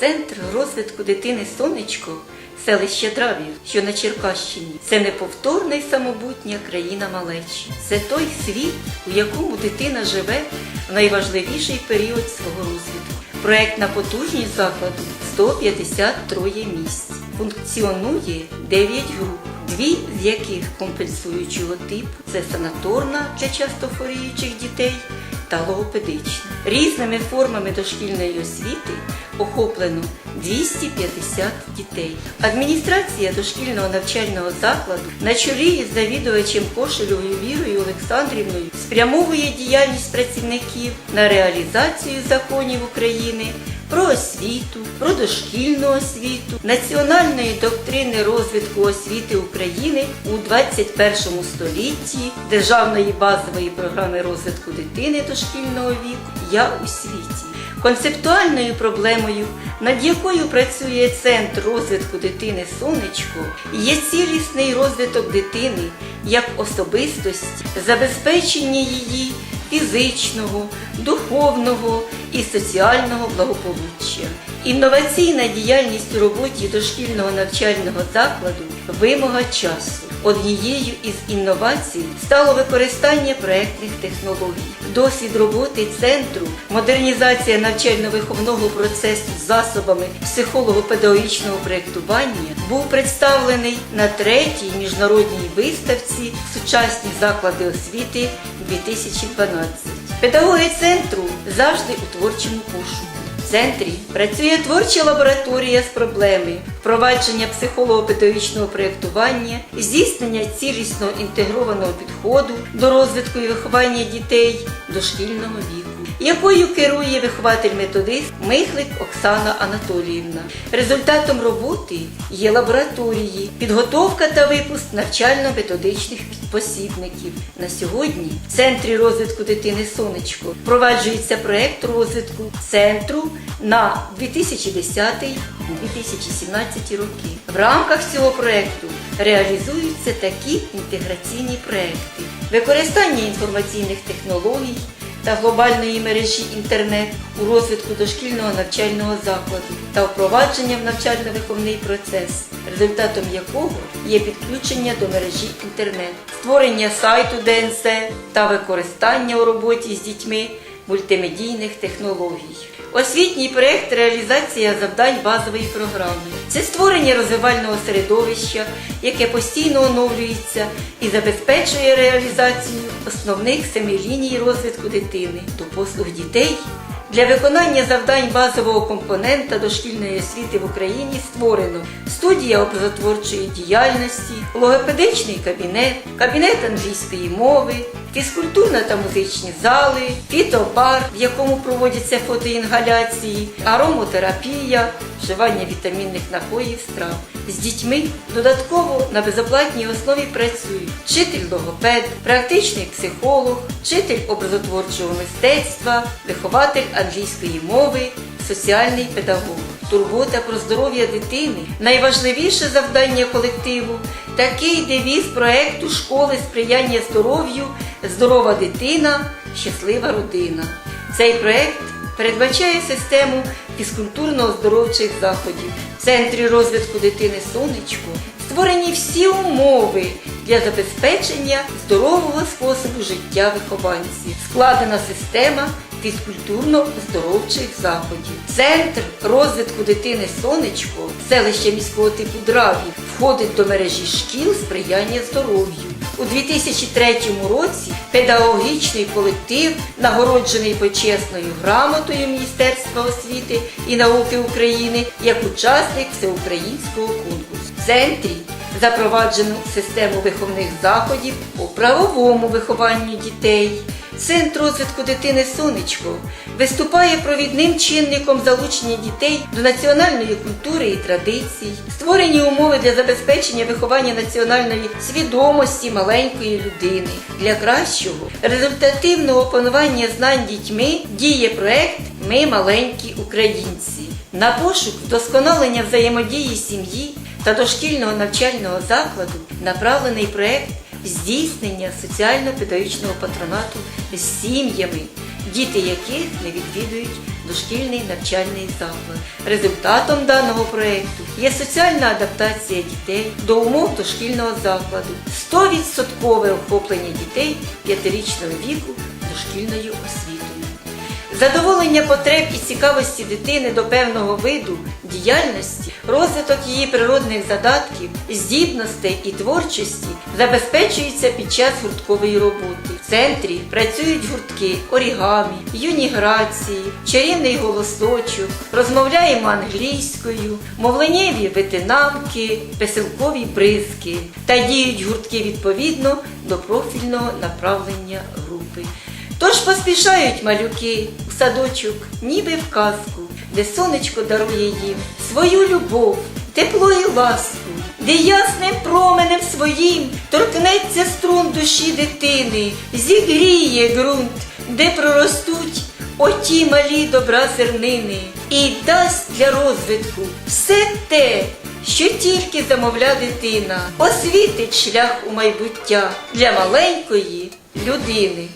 Центр розвитку дитини Сонечко, селище Дравів, що на Черкащині, це неповторна й самобутня країна малечі. Це той світ, у якому дитина живе в найважливіший період свого розвитку. Проектна потужність закладу 153 місць. Функціонує 9 груп, дві з яких компенсуючого типу це санаторна для часто хворіючих дітей та логопедична. Різними формами дошкільної освіти охоплено 250 дітей. Адміністрація дошкільного навчального закладу на чолі із завідувачем Кошелєвою Вірою Олександрівною спрямовує діяльність працівників на реалізацію законів України про освіту, про дошкільну освіту, національної доктрини розвитку освіти України у 21 столітті, державної базової програми розвитку дитини дошкільного віку Я у світі. Концептуальною проблемою, над якою працює Центр розвитку дитини Сонечко, є цілісний розвиток дитини як особистості, забезпечення її фізичного, духовного і соціального благополуччя. Інноваційна діяльність у роботі дошкільного навчального закладу вимога часу. Однією із інновацій стало використання проектних технологій. Досвід роботи центру, модернізація навчально-виховного процесу засобами психолого-педагогічного проєктування був представлений на третій міжнародній виставці Сучасні заклади освіти 2012. Педагоги центру завжди у творчому пошуку. В центрі працює творча лабораторія з проблеми впровадження психолого-педагогічного проєктування, здійснення цілісного інтегрованого підходу до розвитку і виховання дітей дошкільного віку, якою керує вихователь-методист Михлик Оксана Анатоліївна. Результатом роботи є лабораторії, підготовка та випуск навчально-методичних посібників. На сьогодні в Центрі розвитку дитини Сонечко впроваджується проєкт розвитку центру на 2010-2017 роки. В рамках цього проєкту реалізуються такі інтеграційні проєкти: використання інформаційних технологій та глобальної мережі інтернет у розвитку дошкільного навчального закладу та впровадження в навчально-виховний процес, результатом якого є підключення до мережі інтернет, створення сайту ДНС та використання у роботі з дітьми мультимедійних технологій. Освітній проєкт реалізація завдань базової програми. Це створення розвивального середовища, яке постійно оновлюється і забезпечує реалізацію основних семи ліній розвитку дитини до послуг дітей. Для виконання завдань базового компонента дошкільної освіти в Україні створено студія образотворчої діяльності, логопедичний кабінет, кабінет англійської мови, фізкультурна та музичні зали, фітобар, в якому проводяться фотоінгаляції, аромотерапія, вживання вітамінних напоїв страв. З дітьми додатково на безоплатній основі працюють вчитель логопед, практичний психолог, вчитель образотворчого мистецтва, вихователь англійської мови, соціальний педагог. Турбота про здоров'я дитини найважливіше завдання колективу. Такий девіз проекту школи сприяння здоров'ю, здорова дитина, щаслива родина. Цей проект передбачає систему фізкультурно-оздоровчих заходів. В центрі розвитку дитини Сонечко створені всі умови для забезпечення здорового способу життя вихованців. Складена система фізкультурно-оздоровчих заходів. Центр розвитку дитини Сонечко, селище міського типу Дравів, входить до мережі шкіл сприяння здоров'ю. У 2003 році педагогічний колектив, нагороджений почесною грамотою Міністерства освіти і науки України як учасник всеукраїнського конкурсу. В центрі запроваджено систему виховних заходів у правовому вихованні дітей. Центр розвитку дитини Сонечко виступає провідним чинником залучення дітей до національної культури і традицій, створені умови для забезпечення виховання національної свідомості маленької людини. Для кращого результативного опанування знань дітьми діє проект Ми маленькі українці. На пошук вдосконалення взаємодії сім'ї та дошкільного навчального закладу направлений проект здійснення соціально-педагогічного патронату з сім'ями, діти яких не відвідують дошкільний навчальний заклад. Результатом даного проєкту є соціальна адаптація дітей до умов дошкільного закладу, 100% охоплення дітей 5-річного віку дошкільною освітою. Задоволення потреб і цікавості дитини до певного виду діяльності, розвиток її природних задатків, здібностей і творчості забезпечується під час гурткової роботи. В центрі працюють гуртки орігамі, юні грації, чарівний голосочок, розмовляємо англійською, мовленнєві витинамки, писилкові бризки та діють гуртки відповідно до профільного направлення групи. Тож поспішають малюки у садочок, ніби в казку, де сонечко дарує їм свою любов, тепло і ласку, де ясним променем своїм торкнеться струн душі дитини, зігріє ґрунт, де проростуть оті малі добра зернини, і дасть для розвитку все те, що тільки замовля дитина, освітить шлях у майбуття для маленької людини.